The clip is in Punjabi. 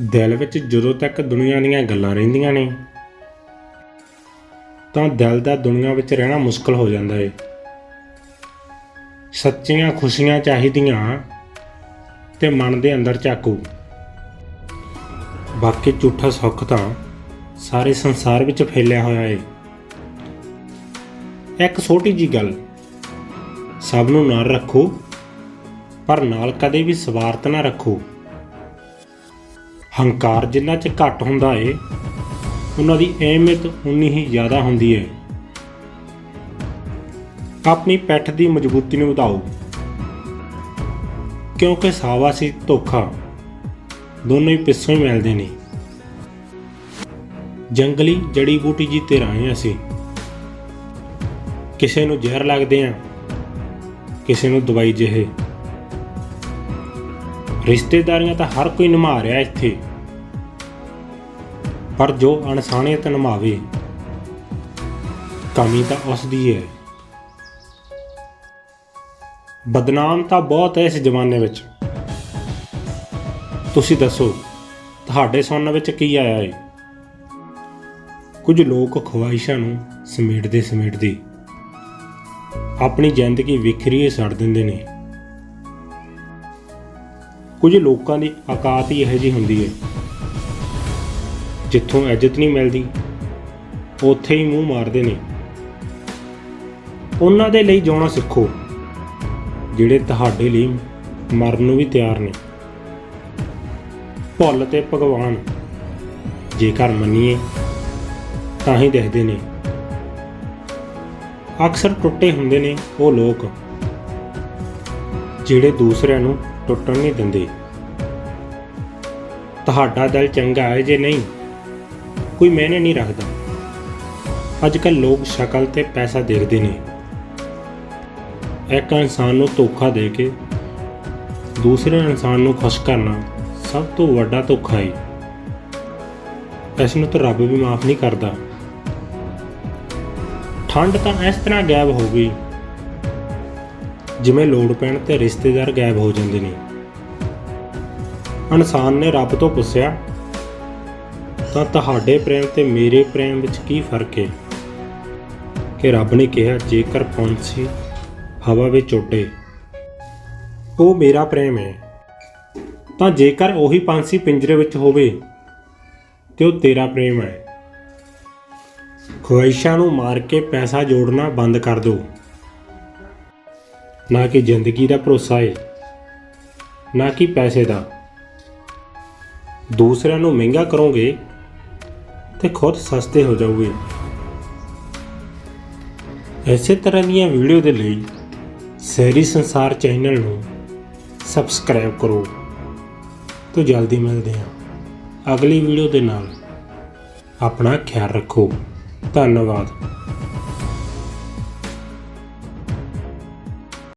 ਦਿਲ ਵਿੱਚ ਜਦੋਂ ਤੱਕ ਦੁਨੀਆ ਦੀਆਂ ਗੱਲਾਂ ਰਹਿੰਦੀਆਂ ਨੇ, ਤਾਂ ਦਿਲ ਦਾ ਦੁਨੀਆ ਵਿੱਚ ਰਹਿਣਾ ਮੁਸ਼ਕਲ ਹੋ ਜਾਂਦਾ ਏ। ਸੱਚੀਆਂ ਖੁਸ਼ੀਆਂ ਚਾਹੀਦੀਆਂ ਤੇ ਮਨ ਦੇ ਅੰਦਰ ਚਾਕੂ। ਬਾਕੀ ਝੂਠਾ ਸੁੱਖ ਤਾਂ ਸਾਰੇ ਸੰਸਾਰ ਵਿੱਚ ਫੈਲਿਆ ਹੋਇਆ ਏ। ਇੱਕ ਛੋਟੀ ਜੀ ਗੱਲ, ਸਭ ਨੂੰ ਨਾਲ ਰੱਖੋ, ਪਰ ਨਾਲ ਕਦੇ ਵੀ ਸਵਾਰਥ ਨਾ ਰੱਖੋ। ਹੰਕਾਰ ਜਿੰਨਾ ਚ ਘੱਟ ਹੁੰਦਾ ਏ, ਉਹਨਾਂ ਦੀ ਅਹਿਮੀਅਤ ਉਨੀ ਹੀ ਜ਼ਿਆਦਾ ਹੁੰਦੀ ਏ। ਆਪਣੀ ਪੈਠ ਦੀ ਮਜ਼ਬੂਤੀ ਨੂੰ ਵਧਾਓ। ਕਿਉਂਕਿ ਸਾਵਾ ਸੀ ਧੋਖਾ ਦੋਨੋਂ ਹੀ ਪਿੱਛੋਂ ਹੀ ਮਿਲਦੇ ਨੇ। ਜੰਗਲੀ ਜੜੀ ਬੂਟੀ ਜੀ ਤੇ ਰਾਏ ਅਸੀਂ। ਕਿਸੇ ਨੂੰ ਜ਼ਹਿਰ ਲੱਗਦੇ ਆ, ਕਿਸੇ ਨੂੰ ਦਵਾਈ ਜਿਹੇ। ਰਿਸ਼ਤੇਦਾਰੀਆਂ ਤਾਂ ਹਰ ਕੋਈ ਨਿਭਾ ਰਿਹਾ ਇੱਥੇ। ਪਰ ਜੋ ਅਣਸਾਣੀਅਤ ਨਿਭਾਵੇ ਕਮੀ ਤਾਂ ਉਸ ਦੀ ਹੈ। ਬਦਨਾਮ ਤਾਂ ਬਹੁਤ ਹੈ ਇਸ ਜ਼ਮਾਨੇ ਵਿੱਚ। ਤੁਸੀਂ ਦੱਸੋ, ਤੁਹਾਡੇ ਸੁਣਨ ਵਿੱਚ ਕੀ ਆਇਆ ਏ? ਕੁਝ ਲੋਕ ਖਵਾਇਸ਼ਾਂ ਨੂੰ ਸਮੇਟਦੇ ਸਮੇਟਦੇ ਆਪਣੀ ਜ਼ਿੰਦਗੀ ਵਿਖਰੀਏ ਸੜ ਦਿੰਦੇ ਨੇ। ਕੁਝ ਲੋਕਾਂ ਦੀ ਔਕਾਤ ਹੀ ਇਹੋ ਜਿਹੀ ਹੁੰਦੀ ਹੈ। ਜਿੱਥੋਂ ਇੱਜ਼ਤ ਨਹੀਂ ਮਿਲਦੀ, ਉੱਥੇ ਹੀ ਮੂੰਹ ਮਾਰਦੇ ਨੇ। ਉਹਨਾਂ ਦੇ ਲਈ ਜਿਉਣਾ ਸਿੱਖੋ, ਜਿਹੜੇ ਤੁਹਾਡੇ ਲਈ ਮਰਨ ਨੂੰ ਵੀ ਤਿਆਰ ਨੇ। ਭੁੱਲ ਤੇ ਭਗਵਾਨ, ਜੇਕਰ ਮੰਨੀਏ, ਤਾਂ ਹੀ ਦਿਖਦੇ ਨੇ। ਅਕਸਰ ਟੁੱਟੇ ਹੁੰਦੇ ਨੇ ਉਹ ਲੋਕ। ਜਿਹੜੇ ਦੂਸਰਿਆਂ ਨੂੰ ਟੁੱਟਣ ਨਹੀਂ ਦਿੰਦੇ। ਤੁਹਾਡਾ ਦਿਲ ਚੰਗਾ ਹੈ ਜੇ ਨਹੀਂ, ਕੋਈ ਮੈਨੇ ਨਹੀਂ ਰੱਖਦਾ। ਅੱਜ ਕੱਲ ਲੋਕ ਸ਼ਕਲ ਤੇ ਪੈਸਾ ਦੇਖਦੇ ਨੇ। ਇੱਕ ਇਨਸਾਨ ਨੂੰ ਧੋਖਾ ਦੇ ਕੇ ਦੂਸਰੇ ਇਨਸਾਨ ਨੂੰ ਖੁਸ਼ ਕਰਨਾ ਸਭ ਤੋਂ ਵੱਡਾ ਧੋਖਾ ਹੈ। ਇਸ ਨੂੰ ਤਾਂ ਰੱਬ ਵੀ ਮਾਫ ਨਹੀਂ ਕਰਦਾ। ਠੰਡ ਤਾਂ ਇਸ ਤਰ੍ਹਾਂ ਗਾਇਬ ਹੋ ਗਈ ਜਿਵੇਂ ਲੋੜ ਪੈਣ ਤੇ ਰਿਸ਼ਤੇਦਾਰ ਗਾਇਬ ਹੋ ਜਾਂਦੇ ਨੇ। ਇਨਸਾਨ ਨੇ ਰੱਬ ਤੋਂ ਪੁੱਛਿਆ, ਤਾਂ ਤੁਹਾਡੇ ਪ੍ਰੇਮ ਤੇ ਮੇਰੇ ਪ੍ਰੇਮ ਵਿੱਚ ਕੀ ਫ਼ਰਕ ਹੈ ਕਿ ਰੱਬ ਨੇ ਕਿਹਾ, ਜੇਕਰ ਪੰਛੀ ਹਵਾ ਵਿੱਚ ਉੱਡੇ, ਉਹ ਮੇਰਾ ਪ੍ਰੇਮ ਹੈ ਤਾਂ ਜੇਕਰ ਉਹੀ ਪੰਛੀ ਪਿੰਜਰੇ ਵਿੱਚ ਹੋਵੇ, ਤੇ ਉਹ ਤੇਰਾ ਪ੍ਰੇਮ ਹੈ ਖੁਆਇਸ਼ਾਂ ਨੂੰ ਮਾਰ ਕੇ ਪੈਸਾ ਜੋੜਨਾ ਬੰਦ ਕਰ ਦਿਓ। ਨਾ ਕਿ ਜ਼ਿੰਦਗੀ ਦਾ ਭਰੋਸਾ ਏ, ਨਾ ਕਿ ਪੈਸੇ ਦਾ। ਦੂਸਰਿਆਂ ਨੂੰ ਮਹਿੰਗਾ ਕਰੋਗੇ ਤੇ ਖੁਦ ਸਸਤੇ ਹੋ ਜਾਓਗੇ। ਇਸੇ ਤਰ੍ਹਾਂ ਦੀਆਂ ਵੀਡੀਓ ਦੇ ਲਈ ਸਹਿਰੀ ਸੰਸਾਰ ਚੈਨਲ ਨੂੰ ਸਬਸਕ੍ਰਾਈਬ ਕਰੋ। ਤੋਂ ਜਲਦੀ ਮਿਲਦੇ ਹਾਂ ਅਗਲੀ ਵੀਡੀਓ ਦੇ ਨਾਲ। ਆਪਣਾ ਖਿਆਲ ਰੱਖੋ। ਧੰਨਵਾਦ।